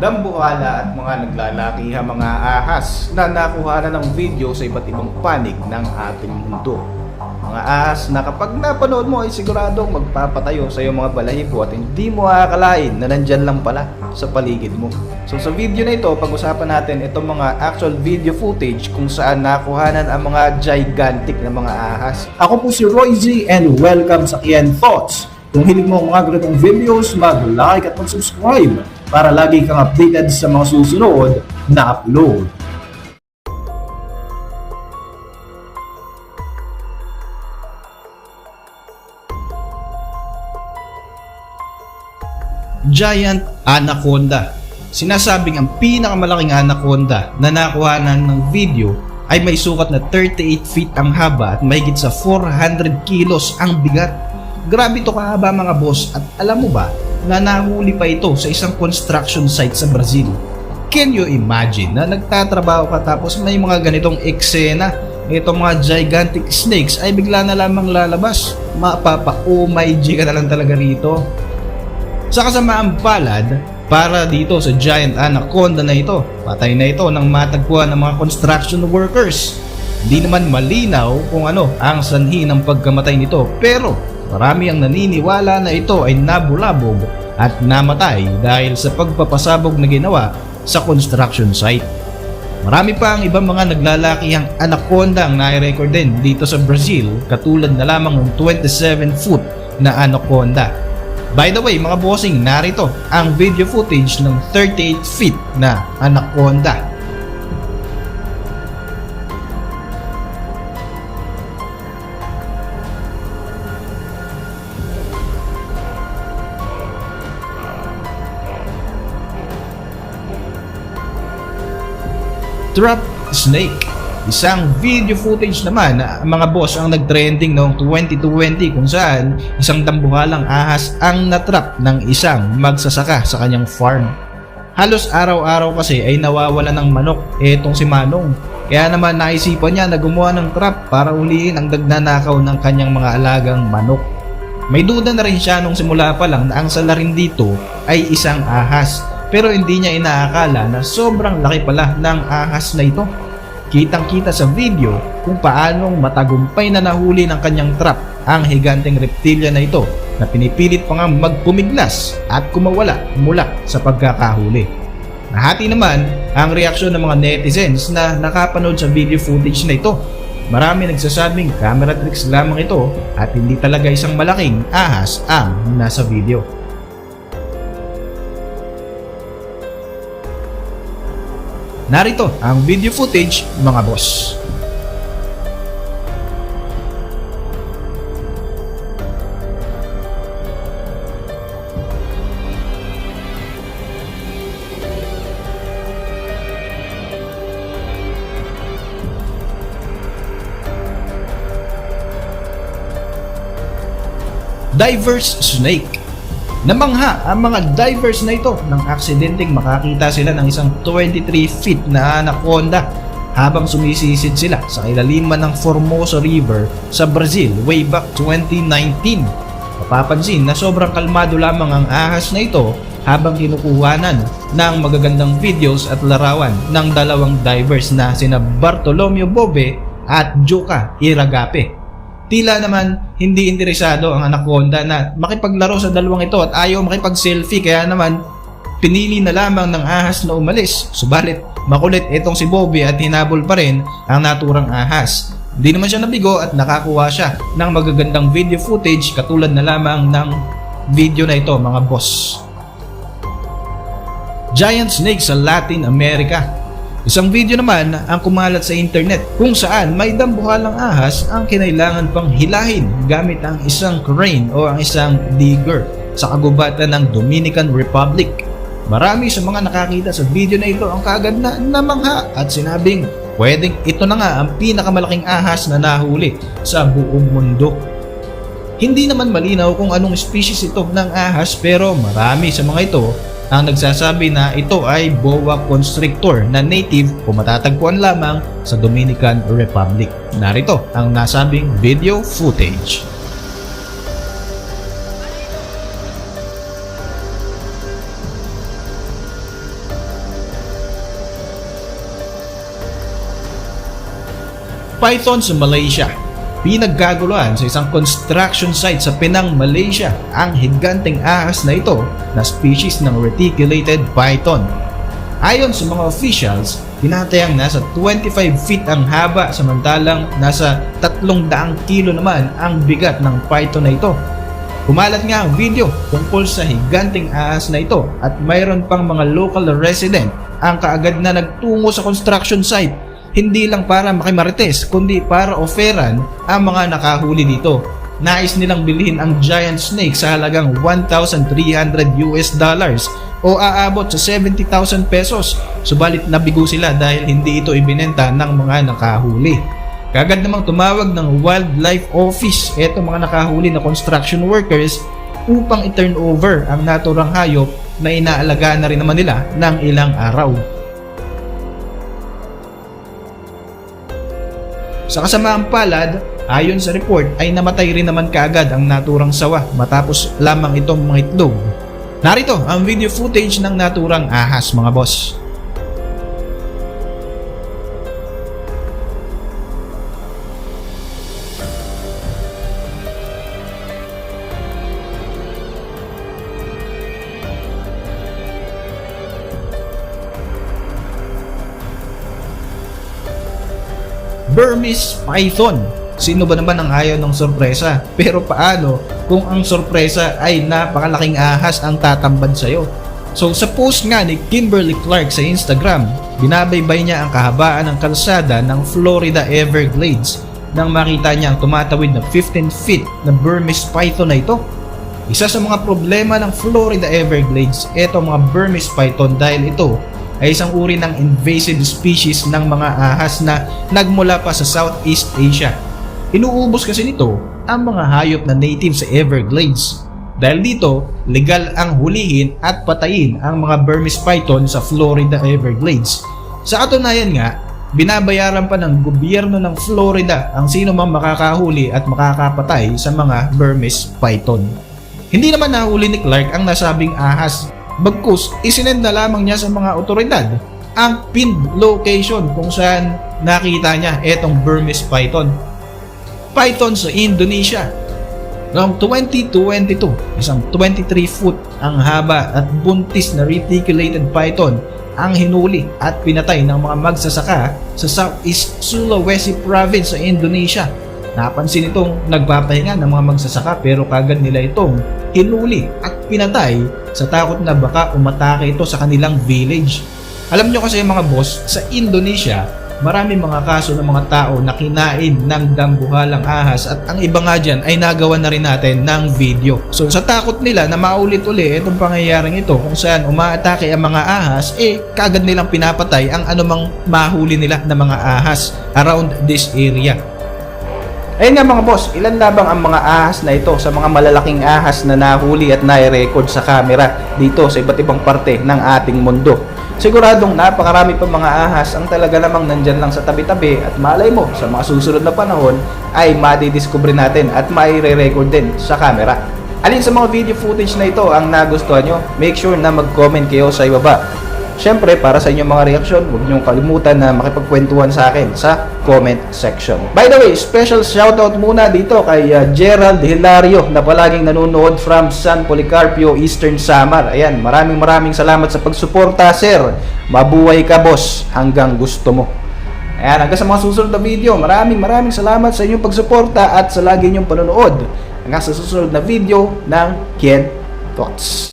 dambuhala at mga naglalakihang mga ahas na nakuha na ng video sa iba't ibang panig ng ating mundo. Mga ahas na kapag napanood mo ay siguradong magpapatayo sa iyong mga balahibo at hindi mo akalain na nandyan lang pala sa paligid mo. So sa video na ito, pag-usapan natin itong mga actual video footage kung saan nakuhanan ang mga gigantic na mga ahas. Ako po si Roy Z and welcome sa Kian Thoughts. Kung hilig mo ang mga ganitong videos, mag-like at mag-subscribe para lagi kang updated sa mga susunod na upload. giant anaconda. Sinasabing ang pinakamalaking anaconda na nakuhanan ng video ay may sukat na 38 feet ang haba at mahigit sa 400 kilos ang bigat. Grabe to kahaba mga boss at alam mo ba na nahuli pa ito sa isang construction site sa Brazil. Can you imagine na nagtatrabaho ka tapos may mga ganitong eksena itong mga gigantic snakes ay bigla na lamang lalabas. Mapapa oh my G ka na lang talaga rito. Sa kasamaang palad, para dito sa giant anaconda na ito, patay na ito nang matagpuan ng mga construction workers. Hindi naman malinaw kung ano ang sanhi ng pagkamatay nito pero marami ang naniniwala na ito ay nabulabog at namatay dahil sa pagpapasabog na ginawa sa construction site. Marami pa ang ibang mga naglalakihang anaconda ang nai-record din dito sa Brazil katulad na lamang ng 27 foot na anaconda By the way, mga bossing, narito ang video footage ng 38 feet na anaconda. Trap Snake Isang video footage naman na mga boss ang nag-trending noong 2020 kung saan isang dambuhalang ahas ang natrap ng isang magsasaka sa kanyang farm. Halos araw-araw kasi ay nawawala ng manok etong si Manong. Kaya naman naisipan niya na gumawa ng trap para uliin ang dagnanakaw ng kanyang mga alagang manok. May duda na rin siya nung simula pa lang na ang salarin dito ay isang ahas pero hindi niya inaakala na sobrang laki pala ng ahas na ito. Kitang-kita sa video kung paanong matagumpay na nahuli ng kanyang trap ang higanteng reptilya na ito na pinipilit pa nga magpumiglas at kumawala mula sa pagkakahuli. Nahati naman ang reaksyon ng mga netizens na nakapanood sa video footage na ito. Marami nagsasabing camera tricks lamang ito at hindi talaga isang malaking ahas ang nasa video. Narito ang video footage mga boss. Diverse Snake Namangha ang mga divers na ito nang aksidenteng makakita sila ng isang 23 feet na anaconda habang sumisisid sila sa ilaliman ng Formosa River sa Brazil way back 2019. Mapapansin na sobrang kalmado lamang ang ahas na ito habang kinukuhanan ng magagandang videos at larawan ng dalawang divers na sina Bartolomeo Bobe at Joka Iragape. Tila naman hindi interesado ang anaconda na makipaglaro sa dalawang ito at ayaw makipag-selfie kaya naman pinili na lamang ng ahas na umalis. Subalit makulit itong si Bobby at hinabol pa rin ang naturang ahas. Hindi naman siya nabigo at nakakuha siya ng magagandang video footage katulad na lamang ng video na ito mga boss. Giant snake sa Latin America Isang video naman ang kumalat sa internet kung saan may dambuhalang ahas ang kinailangan pang hilahin gamit ang isang crane o ang isang digger sa kagubatan ng Dominican Republic. Marami sa mga nakakita sa video na ito ang kagad na namangha at sinabing pwedeng ito na nga ang pinakamalaking ahas na nahuli sa buong mundo. Hindi naman malinaw kung anong species ito ng ahas pero marami sa mga ito ang nagsasabi na ito ay boa constrictor na native o matatagpuan lamang sa Dominican Republic. Narito ang nasabing video footage. Python sa Malaysia Pinaggaguluhan sa isang construction site sa Penang, Malaysia ang higanteng ahas na ito na species ng reticulated python. Ayon sa mga officials, tinatayang nasa 25 feet ang haba samantalang nasa 300 kilo naman ang bigat ng python na ito. Kumalat nga ang video tungkol sa higanting ahas na ito at mayroon pang mga local resident ang kaagad na nagtungo sa construction site hindi lang para makimarites kundi para oferan ang mga nakahuli dito. Nais nilang bilhin ang giant snake sa halagang 1,300 US dollars o aabot sa 70,000 pesos. Subalit nabigo sila dahil hindi ito ibinenta ng mga nakahuli. Kagad namang tumawag ng Wildlife Office eto mga nakahuli na construction workers upang i-turn over ang naturang hayop na inaalagaan na rin naman nila ng ilang araw. Sa kasamaang palad, ayon sa report ay namatay rin naman kaagad ang naturang sawa matapos lamang itong mga itlog. Narito ang video footage ng naturang ahas mga boss. Burmese Python. Sino ba naman ang ayaw ng sorpresa? Pero paano kung ang sorpresa ay napakalaking ahas ang tatambad sa'yo? So sa post nga ni Kimberly Clark sa Instagram, binabaybay niya ang kahabaan ng kalsada ng Florida Everglades nang makita niya ang tumatawid na 15 feet na Burmese Python na ito. Isa sa mga problema ng Florida Everglades, ito mga Burmese Python dahil ito ay isang uri ng invasive species ng mga ahas na nagmula pa sa Southeast Asia. Inuubos kasi nito ang mga hayop na native sa Everglades. Dahil dito, legal ang hulihin at patayin ang mga Burmese python sa Florida Everglades. Sa katunayan nga, binabayaran pa ng gobyerno ng Florida ang sino mang makakahuli at makakapatay sa mga Burmese python. Hindi naman nahuli ni Clark ang nasabing ahas Bagkus, isinend na lamang niya sa mga otoridad ang pinned location kung saan nakita niya etong Burmese python. Python sa Indonesia. Noong 2022, isang 23 foot ang haba at buntis na reticulated python ang hinuli at pinatay ng mga magsasaka sa Southeast Sulawesi province sa Indonesia. Napansin itong nagpapahinga ng mga magsasaka pero kagad nila itong hinuli at pinatay sa takot na baka umatake ito sa kanilang village. Alam nyo kasi mga boss, sa Indonesia, marami mga kaso ng mga tao na kinain ng dambuhalang ahas at ang iba nga dyan ay nagawa na rin natin ng video. So sa takot nila na maulit-uli itong pangyayaring ito kung saan umaatake ang mga ahas, eh kagad nilang pinapatay ang anumang mahuli nila na mga ahas around this area. Ayun nga mga boss, ilan labang ang mga ahas na ito sa mga malalaking ahas na nahuli at nai-record sa camera dito sa iba't ibang parte ng ating mundo. Siguradong napakarami pa mga ahas ang talaga namang nandyan lang sa tabi-tabi at malay mo sa mga susunod na panahon ay madidiscover natin at maire-record din sa camera. Alin sa mga video footage na ito ang nagustuhan nyo, make sure na mag-comment kayo sa ibaba. Siyempre, para sa inyong mga reaksyon, huwag niyong kalimutan na makipagkwentuhan sa akin sa comment section. By the way, special shoutout muna dito kay uh, Gerald Hilario na palaging nanonood from San Policarpio, Eastern Samar. Ayan, maraming maraming salamat sa pagsuporta, sir. Mabuhay ka, boss, hanggang gusto mo. Ayan, hanggang sa mga susunod na video, maraming maraming salamat sa inyong pagsuporta at sa lagi niyong panonood. Hanggang sa susunod na video ng Kien Thoughts.